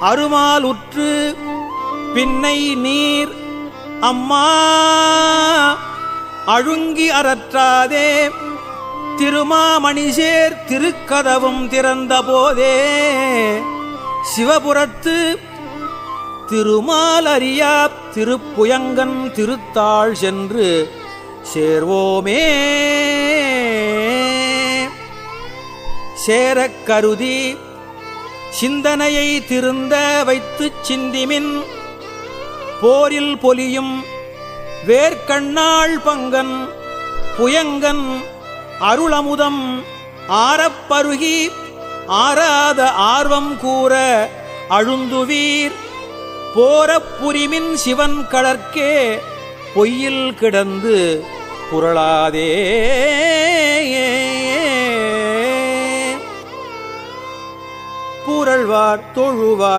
அருமால் உற்று பின்னை நீர் அம்மா அழுங்கி அறற்றாதே. திருமாமணிசேர் திருக்கதவும் திறந்த போதே. சிவபுரத்து திருமாலறியா திருப்புயங்கன் திருத்தாள் சென்று சேர்வோமே. சேரக் கருதி சிந்தனையை திருந்த வைத்துச் சிந்திமின். போரில் பொலியும் வேர்க்கண்ணாள் பங்கன். புயங்கன் அருளமுதம் ஆரப்பருகி ஆராத ஆர்வம் கூற அழுந்துவீர். போரப்புரிமின் சிவன் கடற்கே பொய்யில் கிடந்து புரளாதே. பூரழ்வார் தொழுவார்.